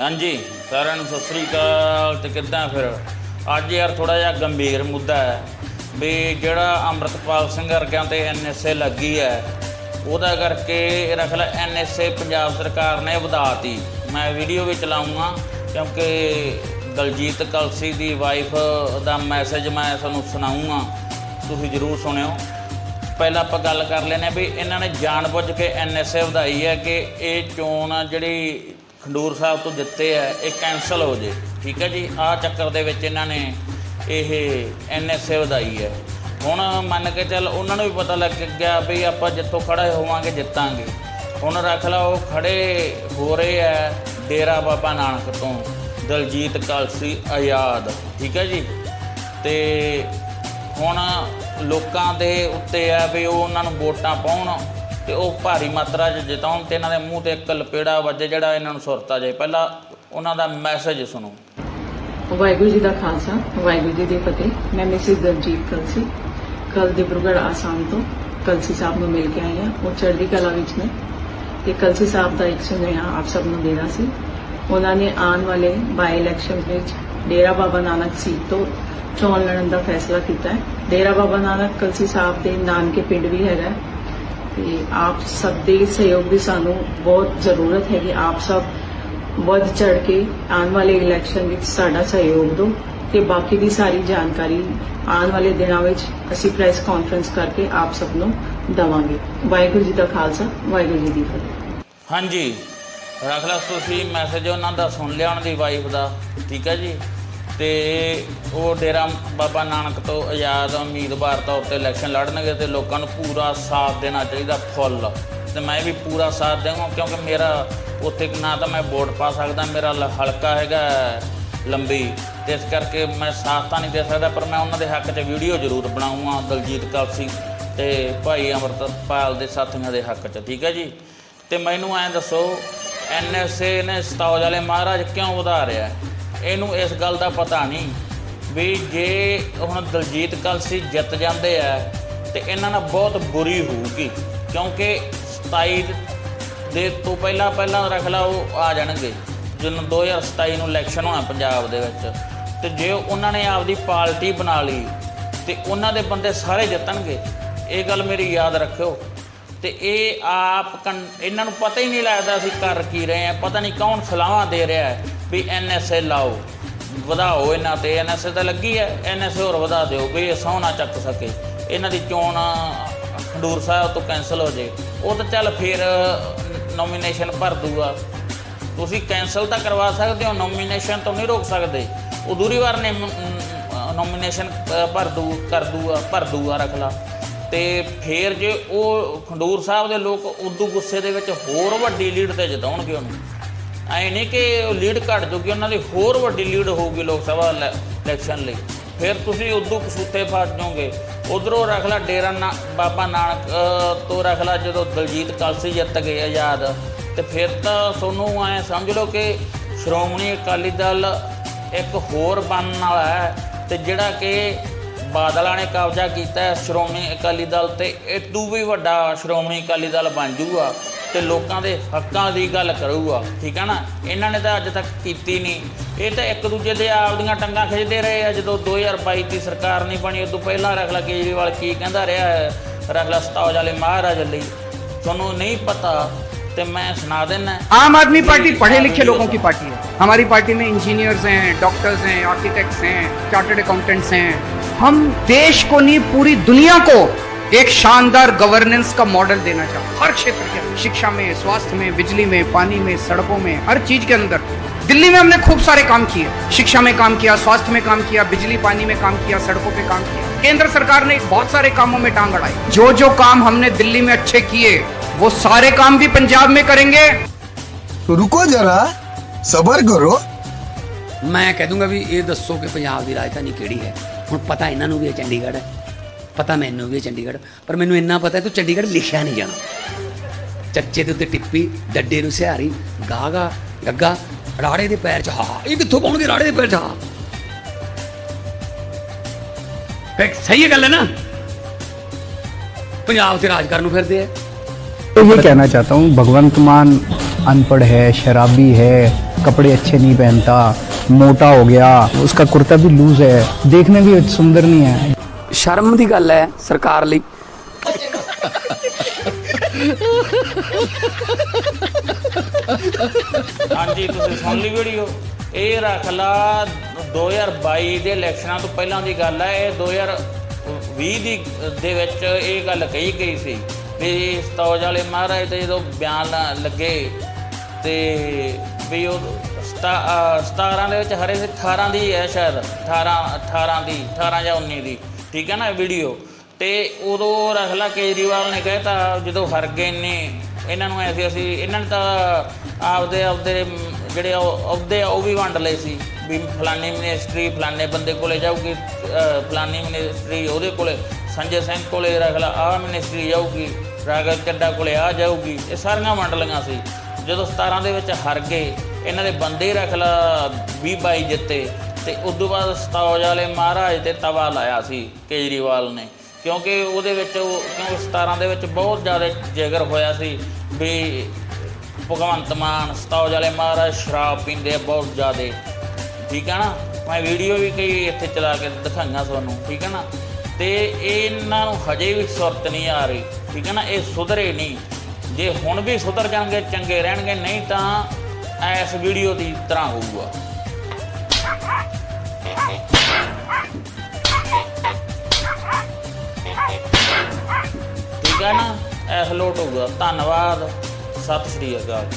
ਹਾਂਜੀ, ਸਾਰਿਆਂ ਨੂੰ ਸਤਿ ਸ੍ਰੀ ਅਕਾਲ ਤੇ ਕਿੱਦਾਂ ਫਿਰ? ਅੱਜ ਯਾਰ ਥੋੜਾ ਜਿਹਾ ਗੰਭੀਰ ਮੁੱਦਾ ਹੈ ਵੀ ਜਿਹੜਾ ਅੰਮ੍ਰਿਤਪਾਲ ਸਿੰਘ ਵਰਗਿਆਂ ਤੇ ਐਨਐਸਏ ਲੱਗੀ ਹੈ, ਉਹਦਾ ਕਰਕੇ ਰੱਖ ਲੈ ਐਨਐਸਏ ਪੰਜਾਬ ਸਰਕਾਰ ਨੇ ਵਧਾਤੀ। ਮੈਂ ਵੀਡੀਓ ਵੀ ਚਲਾਉਂਗਾ ਕਿਉਂਕਿ ਦਲਜੀਤ ਕਲਸੀ ਦੀ ਵਾਈਫ ਦਾ ਮੈਸੇਜ ਮੈਂ ਤੁਹਾਨੂੰ ਸੁਣਾਉਂਗਾ, ਤੁਸੀਂ ਜ਼ਰੂਰ ਸੁਣਿਓ। ਪਹਿਲਾਂ ਆਪਾਂ ਗੱਲ ਕਰ ਲੈਨੇ ਵੀ ਇਹਨਾਂ ਨੇ ਜਾਣਬੁੱਝ ਕੇ ਐਨਐਸਏ ਵਧਾਈ ਹੈ ਕਿ ਇਹ ਚੋਣ ਜਿਹੜੀ ਖੰਡੂਰ ਸਾਹਿਬ ਤੋਂ ਦਿੱਤੇ ਹੈ ਇਹ ਕੈਨਸਲ ਹੋ ਜੇ। ਠੀਕ ਹੈ ਜੀ? ਆਹ ਚੱਕਰ ਦੇ ਵਿੱਚ ਇਹਨਾਂ ਨੇ ਇਹ ਐਨਐਸਏ ਵਧਾਈ ਹੈ। ਹੁਣ ਮੰਨ ਕੇ ਚੱਲ ਉਹਨਾਂ ਨੂੰ ਵੀ ਪਤਾ ਲੱਗ ਗਿਆ ਵੀ ਆਪਾਂ ਜਿੱਥੋਂ ਖੜੇ ਹੋਵਾਂਗੇ, ਜਿੱਤਾਂਗੇ। ਹੁਣ ਰੱਖ ਲਾ ਉਹ ਖੜੇ ਹੋ ਰਹੇ ਆ ਡੇਰਾ ਬਾਬਾ ਨਾਨਕ ਤੋਂ ਦਲਜੀਤ ਕਲਸੀ ਆਜ਼ਾਦ। ਠੀਕ ਹੈ ਜੀ? ਤੇ ਹੁਣ ਲੋਕਾਂ ਦੇ ਉੱਤੇ ਆ ਵੀ ਉਹ ਉਹਨਾਂ ਨੂੰ ਵੋਟਾਂ ਪਾਉਣ। ਤੇ ਉਹ ਭਾਰੀ ਮਾਤਰਾ 'ਚ ਜਿਤਾਉਣ ਤੇ ਇਹਨਾਂ ਦੇ ਮੂੰਹ ਤੇ ਇੱਕ ਲਪੇੜਾ ਵੱਜੇ ਜਿਹੜਾ ਇਹਨਾਂ ਨੂੰ ਸੁਰਤਾ ਜਾਏ। ਪਹਿਲਾਂ ਉਹਨਾਂ ਦਾ ਮੈਸੇਜ ਸੁਣੋ। ਵਾਹਿਗੁਰੂ ਜੀ ਦਾ ਖਾਲਸਾ, ਵਾਹਿਗੁਰੂ ਜੀ ਦੀ ਫਤਿਹ। ਮੈਂ ਮਿਸਿਸ ਦਲਜੀਤ ਕਲਸੀ ਕੱਲ ਦਿਬਰੂਗੜ੍ਹ ਆਸਾਮ ਤੋਂ ਕਲਸੀ ਸਾਹਿਬ ਨੂੰ ਮਿਲ ਕੇ ਆਈ ਹਾਂ। ਉਹ ਚੜ੍ਹਦੀ ਕਲਾ ਵਿੱਚ ਨੇ। ਤੇ ਕਲਸੀ ਸਾਹਿਬ ਦਾ ਇੱਕ ਸੁਨੇਹਾ ਆਪ ਸਭ ਨੂੰ ਦੇਣਾ ਸੀ। ਉਹਨਾਂ ਨੇ ਆਉਣ ਵਾਲੇ ਬਾਈ ਇਲੈਕਸ਼ਨ ਵਿੱਚ ਡੇਰਾ ਬਾਬਾ ਨਾਨਕ ਸੀਟ ਤੋਂ ਚੋਣ ਲੜਨ ਦਾ ਫੈਸਲਾ ਕੀਤਾ ਹੈ। ਡੇਰਾ ਬਾਬਾ ਨਾਨਕ ਕਲਸੀ ਸਾਹਿਬ ਦੇ ਨਾਨਕੇ ਪਿੰਡ ਵੀ ਹੈਗਾ ਤੇ ਆਪ ਸਭ ਦੇ ਸਹਿਯੋਗ ਦੀ ਸਾਨੂੰ ਬਹੁਤ ਜ਼ਰੂਰਤ ਹੈ ਕਿ ਆਪ ਸਭ ਵੱਧ ਚੜ ਕੇ ਆਉਣ ਵਾਲੇ ਇਲੈਕਸ਼ਨ ਵਿੱਚ ਸਾਡਾ ਸਹਿਯੋਗ ਦਿਓ ਤੇ ਬਾਕੀ ਦੀ ਸਾਰੀ ਜਾਣਕਾਰੀ ਆਉਣ ਵਾਲੇ ਦਿਨਾਂ ਵਿੱਚ ਅਸੀਂ ਪ੍ਰੈਸ ਕਾਨਫਰੰਸ ਕਰਕੇ ਆਪ ਸਭ ਨੂੰ ਦਵਾਂਗੇ। ਵਾਹਿਗੁਰੂ ਜੀ ਦਾ ਖਾਲਸਾ, ਵਾਹਿਗੁਰੂ ਜੀ ਦੀ ਫਤਿਹ। ਹਾਂਜੀ। ਰੱਖ ਤੁਸੀਂ ਮੈਸੇਜ ਉਹਨਾਂ ਦਾ ਸੁਣ ਲਿਆ ਦੀ ਵਾਈਫ ਦਾ। ਠੀਕ ਹੈ ਜੀ? ਤੇ ਉਹ ਡੇਰਾ ਬਾਬਾ ਨਾਨਕ ਤੋਂ ਆਜ਼ਾਦ ਉਮੀਦਵਾਰ ਤੌਰ ਤੇ ਇਲੈਕਸ਼ਨ ਲੜਨਗੇ ਤੇ ਲੋਕਾਂ ਨੂੰ ਪੂਰਾ ਸਾਥ ਦੇਣਾ ਚਾਹੀਦਾ ਫੁੱਲ। ਤੇ ਮੈਂ ਵੀ ਪੂਰਾ ਸਾਥ ਦੇਵਾਂ ਕਿਉਂਕਿ ਮੇਰਾ ਉੱਥੇ ਨਾ ਤਾਂ ਮੈਂ ਵੋਟ ਪਾ ਸਕਦਾ, ਮੇਰਾ ਲ- ਹਲਕਾ ਹੈਗਾ ਲੰਬੀ। ਤੇ ਇਸ ਕਰਕੇ ਮੈਂ ਸਾਥ ਤਾਂ ਨਹੀਂ ਦੇ ਸਕਦਾ, ਪਰ ਮੈਂ ਉਹਨਾਂ ਦੇ ਹੱਕ 'ਚ ਵੀਡੀਓ ਜ਼ਰੂਰ ਬਣਾਉਂਗਾ ਦਲਜੀਤ ਕਲਸੀ ਤੇ ਭਾਈ ਅਮਰਤਪਾਲ ਦੇ ਸਾਥੀਆਂ ਦੇ ਹੱਕ 'ਚ, ਠੀਕ ਹੈ ਜੀ? ਤੇ ਮੈਨੂੰ ਐਂ ਦੱਸੋ ਐਨਐਸਏ ਨੇ ਸਤੌਜ ਵਾਲੇ ਮਹਾਰਾਜ ਕਿਉਂ ਵਧਾ ਰਿਹਾ? ਹੈ? ਇਹਨੂੰ ਇਸ ਗੱਲ ਦਾ ਪਤਾ ਨਹੀਂ ਵੀ ਜੇ ਹੁਣ ਦਲਜੀਤ ਕਲਸੀ ਜਿੱਤ ਜਾਂਦੇ ਆ ਤੇ ਇਹਨਾਂ ਨਾਲ ਬਹੁਤ ਬੁਰੀ ਹੋਊਗੀ, ਕਿਉਂਕਿ 27 ਦੇ ਤੋਂ ਪਹਿਲਾਂ ਪਹਿਲਾਂ ਰੱਖ ਲਾ ਉਹ ਆ ਜਾਣਗੇ ਜਦੋਂ 2027 ਨੂੰ ਇਲੈਕਸ਼ਨ ਹੋਣਾ ਪੰਜਾਬ ਦੇ ਵਿੱਚ। ਤੇ ਜੇ ਉਹਨਾਂ ਨੇ ਆਪਦੀ ਪਾਰਟੀ ਬਣਾ ਲਈ ਤੇ ਉਹਨਾਂ ਦੇ ਬੰਦੇ ਸਾਰੇ ਜਿੱਤਣਗੇ, ਇਹ ਗੱਲ ਮੇਰੀ ਯਾਦ ਰੱਖਿਓ। ਤੇ ਇਹ ਆਪ ਕੰ- ਇਹਨਾਂ ਨੂੰ ਪਤਾ ਹੀ ਨਹੀਂ ਲੱਗਦਾ ਅਸੀਂ ਕਰ ਕੀ ਰਹੇ ਆ ਪਤਾ ਨਹੀਂ ਕੌਣ ਸਲਾਹਾਂ ਦੇ ਰਿਹਾ ਹੈ ਵੀ ਐਨਐਸਏ ਲਾਓ, ਵਧਾਓ ਇਹਨਾਂ ਤੇ। ਐਨਐਸਏ ਤਾਂ ਲੱਗੀ ਹੈ ਐਨਐਸਏ ਹੋਰ ਵਧਾ ਦਿਓ ਵੀ ਇਹ ਸੋਹਣਾ ਚੱਕ ਸਕੇ। ਇਹਨਾਂ ਦੀ ਚੋਣ ਖਡੂਰ ਸਾਹਿਬ ਤੋਂ ਕੈਨਸਲ ਹੋ ਜੇ। ਉਹ ਤਾਂ ਚੱਲ ਫਿਰ ਨੋਮੀਨੇਸ਼ਨ ਭਰ ਦੂਗਾ। ਤੁਸੀਂ ਕੈਨਸਲ ਤਾਂ ਕਰਵਾ ਸਕਦੇ ਹੋ ਨੋਮੀਨੇਸ਼ਨ ਤੋਂ ਨਹੀਂ ਰੋਕ ਸਕਦੇ। ਉਹ ਦੂਰੀ ਵਾਰ ਨੇ ਨੋਮੀਨੇਸ਼ਨ ਭਰ ਦੂ, ਕਰ ਦੂਗਾ, ਭਰ ਦੂਗਾ ਰੱਖ ਲਾ ਤੇ ਫੇਰ ਜੇ ਉਹ ਖੰਡੂਰ ਸਾਹਿਬ ਦੇ ਲੋਕ ਉਦੋਂ ਗੁੱਸੇ ਦੇ ਵਿੱਚ ਹੋਰ ਵੱਡੀ ਲੀਡ ਤੇ ਜਿਤਾਉਣਗੇ ਉਹਨੂੰ। ਐ ਨਹੀਂ ਕਿ ਉਹ ਲੀਡ ਘਟ ਜੂਗੀ, ਉਹਨਾਂ ਦੀ ਹੋਰ ਵੱਡੀ ਲੀਡ ਹੋਊਗੀ ਲੋਕ ਸਭਾ ਇਲੈ- ਇਲੈਕਸ਼ਨ ਲਈ। ਫਿਰ ਤੁਸੀਂ ਉਦੋਂ ਕਸੂਤੇ ਫਸ ਜਾਓਗੇ। ਉਧਰੋਂ ਰੱਖ ਲਾ ਡੇਰਾ ਨਾ, ਬਾਬਾ ਨਾਨਕ ਤੋਂ ਰੱਖ ਲਾ ਜਦੋਂ ਦਲਜੀਤ ਕਲਸੀ ਜਿੱਤ ਗਏ ਆਜ਼ਾਦ। ਤੇ ਫਿਰ ਤਾਂ ਤੁਹਾਨੂੰ ਐ ਸਮਝ ਲਓ ਕਿ ਸ਼੍ਰੋਮਣੀ ਅਕਾਲੀ ਦਲ ਇੱਕ ਹੋਰ ਬਣਨ ਵਾਲਾ ਹੈ। ਤੇ ਜਿਹੜਾ ਕਿ ਬਾਦਲਾਂ ਨੇ ਕਬਜ਼ਾ ਕੀਤਾ ਹੈ ਸ਼੍ਰੋਮਣੀ ਅਕਾਲੀ ਦਲ ਤੇ ਇਦੋਂ ਵੀ ਵੱਡਾ ਸ਼੍ਰੋਮਣੀ ਅਕਾਲੀ ਦਲ ਬਣ ਜਾਊਗਾ ਤੇ ਲੋਕਾਂ ਦੇ ਹੱਕਾਂ ਦੀ ਗੱਲ ਕਰੂਗਾ ਠੀਕ ਹੈ ਨਾ ਇਹਨਾਂ ਨੇ ਤਾਂ ਅੱਜ ਤੱਕ ਕੀਤੀ ਨਹੀਂ ਇਹ ਤਾਂ ਇੱਕ ਦੂਜੇ ਦੇ ਆਪਦੀਆਂ ਟੰਗਾਂ ਖਿੱਚਦੇ ਰਹੇ ਆ ਜਦੋਂ 2022 ਦੀ ਸਰਕਾਰ ਨਹੀਂ ਬਣੀ ਉਦੋਂ ਪਹਿਲਾਂ ਰੱਖ ਲਾ ਕੇਜਰੀਵਾਲ ਕੀ ਕਹਿੰਦਾ ਰਿਹਾ ਹੈ ਰੱਖ ਲਾ ਸਤਾਵ ਵਾਲੇ ਮਹਾਰਾਜ ਲਈ ਤੁਹਾਨੂੰ ਨਹੀਂ ਪਤਾ ਤੇ ਮੈਂ ਸੁਣਾ ਦੇਣਾ आम आदमी पार्टी पढ़े लिखे लोगों की पार्टी है हमारी पार्टी में इंजीनियर्स हैं डॉक्टर्स हैं आर्किटेक्ट्स हैं चार्टर्ड अकाउंटेंट्स हैं हम देश को नहीं पूरी दुनिया को एक शानदार गवर्नेंस का मॉडल देना चाहते हर क्षेत्र के अंदर शिक्षा में स्वास्थ्य में बिजली में पानी में सड़कों में हर चीज़ के अंदर। दिल्ली में हमने खूब सारे काम किए। शिक्षा में काम किया स्वास्थ्य में काम किया बिजली पानी में काम किया सड़कों पे काम किया। केंद्र सरकार ने बहुत सारे कामों में टांग अड़ाई। जो जो काम हमने दिल्ली में अच्छे किए वो सारे काम भी पंजाब में करेंगे। तो रुको जरा सबर करो। मैं कह दूँगा भी ये दसो के पंजाब की राजधानी केड़ी है? ਹੁਣ ਪਤਾ ਇਹਨਾਂ ਨੂੰ ਵੀ ਹੈ ਚੰਡੀਗੜ੍ਹ ਹੈ ਪਤਾ ਮੈਨੂੰ ਵੀ ਹੈ ਚੰਡੀਗੜ੍ਹ ਪਰ ਮੈਨੂੰ ਇੰਨਾ ਪਤਾ ਹੈ ਕਿ ਚੰਡੀਗੜ੍ਹ ਲਿਖਿਆ ਨਹੀਂ ਜਾਣਾ ਚੱਚੇ ਦੇ ਉੱਤੇ ਟਿੱਪੀ ਡੱਡੇ ਨੂੰ ਸਿਹਾਰੀ ਗਾਗਾ ਗੱਗਾ ਰਾੜੇ ਦੇ ਪੈਰ 'ਚ ਹਾ ਇਹ ਕਿੱਥੋਂ ਪਾਉਣਗੇ ਰਾੜੇ ਦੇ ਪੈਰ 'ਚ ਹਾ ਫੇਰ ਸਹੀ ਹੈ ਗੱਲ ਹੈ ਨਾ ਪੰਜਾਬ 'ਚ ਰਾਜ ਕਰਨ ਨੂੰ ਫਿਰਦੇ ਆ तो ये कहना चाहता हूँ भगवंत मान अनपढ़ है शराबी है कपड़े अच्छे नहीं पहनता मोटा हो गया उसका कुर्ता भी लूज है देखने भी सुंदर नहीं है ਸ਼ਰਮ ਦੀ ਗੱਲ ਹੈ ਸਰਕਾਰ ਲਈ ਹਾਂਜੀ ਤੁਸੀਂ ਸੁਣ ਲਈ ਵੀਡੀਓ ਇਹ ਰੱਖ ਲਾ 2022 ਦੇ ਇਲੈਕਸ਼ਨਾਂ ਤੋਂ ਪਹਿਲਾਂ ਦੀ ਗੱਲ ਹੈ ਇਹ 2020 ਦੀ ਦੇ ਵਿੱਚ ਇਹ ਗੱਲ ਕਹੀ ਗਈ ਸੀ ਵੀ ਸਤੌਜ ਵਾਲੇ ਮਹਾਰਾਜ ਤੇ ਜਦੋਂ ਬਿਆਨ ਲ- ਲੱਗੇ ਤੇ ਵੀ ਉਹ ਸਤਾ- ਅਹ 17 ਦੇ ਵਿੱਚ ਹਰੇ ਸੀ 18 ਦੀ ਹੈ ਸ਼ਾਇਦ 18 18 ਦੀ 18 ਜਾਂ 19 ਦੀ, ਠੀਕ ਹੈ ਨਾ ਵੀਡੀਓ ਤੇ ਉਦੋਂ ਰਖਲਾ ਕੇਜਰੀਵਾਲ ਨੇ ਕਹਿਤਾ, ਜਦੋਂ ਹਰ ਗਏ ਨੇ ਇਹਨਾਂ ਨੂੰ ਐਸੀ ਅਸੀਂ, ਇਹਨਾਂ ਨੇ ਤਾਂ ਆਪਦੇ ਆਪਦੇ, ਜਿਹੜੇ ਉਹ ਅਹੁਦੇ ਆ, ਉਹ ਵੀ ਵੰਡ ਲਏ ਸੀ, ਵੀ ਫਲਾਨੀ ਮਿਨਿਸਟਰੀ ਫਲਾਨੇ ਬੰਦੇ ਕੋਲੇ ਜਾਊਗੀ ਫਲਾਨੀ ਮਿਨਿਸਟਰੀ ਉਹਦੇ ਕੋਲੇ, ਸੰਜੇ ਸਿੰਘ ਕੋਲੇ ਰਖਲਾ, ਆਹ ਮਿਨਿਸਟਰੀ ਜਾਊਗੀ, ਰਾਘਵ ਚੱਡਾ ਕੋਲੇ ਆ ਜਾਊਗੀ, ਇਹ ਸਾਰੀਆਂ ਵੰਡ ਲਈਆਂ ਸੀ। ਜਦੋਂ 17 ਦੇ ਵਿੱਚ ਹਾਰ ਗਏ, ਇਹਨਾਂ ਦੇ ਬੰਦੇ ਰੱਖ ਲਾ 20 22 ਜਿੱਤੇ ਤੇ ਉਸ ਤੋਂ ਬਾਅਦ ਸਤੌਜ ਵਾਲੇ ਮਹਾਰਾਜ ਤੇ ਤਵਾ ਲਾਇਆ ਸੀ ਕੇਜਰੀਵਾਲ ਨੇ। ਕਿਉਂਕਿ ਉਹਦੇ ਵਿੱਚ ਉਹ, ਕਿਉਂਕਿ 17 ਦੇ ਵਿੱਚ ਬਹੁਤ ਜ਼ਿਆਦਾ ਜਿਗਰ ਹੋਇਆ ਸੀ ਵੀ ਭਗਵੰਤ ਮਾਨ, ਸਤੌਜ ਵਾਲੇ ਮਹਾਰਾਜ ਸ਼ਰਾਬ ਪੀਂਦੇ ਆ ਬਹੁਤ ਜ਼ਿਆਦਾ। ਠੀਕ ਹੈ ਨਾ? ਮੈਂ ਵੀਡੀਓ ਵੀ ਕਈ ਇੱਥੇ ਚਲਾ ਕੇ ਦਿਖਾਈਆਂ ਤੁਹਾਨੂੰ, ਠੀਕ ਹੈ ਨਾ? ਤੇ ਇਹਨਾਂ ਨੂੰ ਹਜੇ ਵੀ ਸੁਰਤ ਨਹੀਂ ਆ ਰਹੀ, ਠੀਕ ਹੈ ਨਾ? ਇਹ ਸੁਧਰੇ ਨਹੀਂ। ਜੇ ਹੁਣ ਵੀ ਸੁਧਰ ਜਾਣਗੇ, ਚੰਗੇ ਰਹਿਣਗੇ, ਨਹੀਂ ਤਾਂ ਇਸ ਵੀਡੀਓ ਦੀ ਤਰ੍ਹਾਂ ਹੋਊਗਾ। ਠੀਕ ਹੈ ਨਾ? ਇਸ ਲੋਟ ਹੋਊਗਾ। ਧੰਨਵਾਦ। ਸਤਿ ਸ੍ਰੀ ਅਕਾਲ।